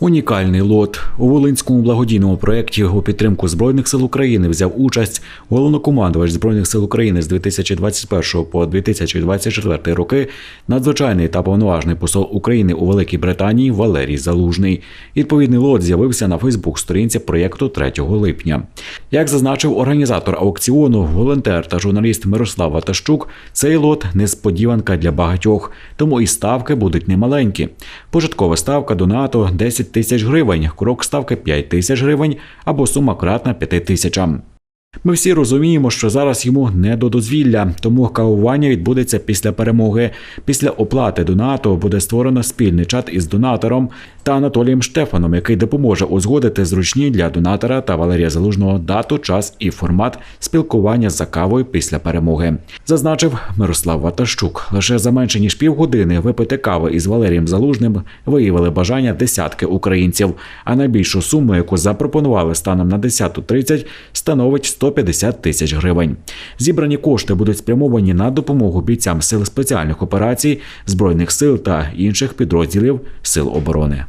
Унікальний лот у Волинському благодійному проєкті у підтримку збройних сил України взяв участь головнокомандувач збройних сил України з 2021 по 2024 роки, надзвичайний та повноважний посол України у Великій Британії Валерій Залужний. Відповідний лот з'явився на Фейсбук-сторінці проєкту 3 липня. Як зазначив організатор аукціону, волонтер та журналіст Мирослав Ватащук, цей лот несподіванка для багатьох, тому і ставки будуть немаленькі. Початкова ставка до НАТО 10 тисяч гривень, крок ставки 5 тисяч гривень або сума кратна 5 тисячам. Ми всі розуміємо, що зараз йому не до дозвілля, тому кавування відбудеться після перемоги. Після оплати донату буде створено спільний чат із донатором та Анатолієм Штефаном, який допоможе узгодити зручні для донатора та Валерія Залужного дату, час і формат спілкування за кавою після перемоги. Зазначив Мирослав Ватащук. Лише за менше ніж півгодини випити кави із Валерієм Залужним виявили бажання десятки українців. А найбільшу суму, яку запропонували станом на 10.30, становить 150 тисяч гривень. Зібрані кошти будуть спрямовані на допомогу бійцям сил спеціальних операцій, збройних сил та інших підрозділів сил оборони.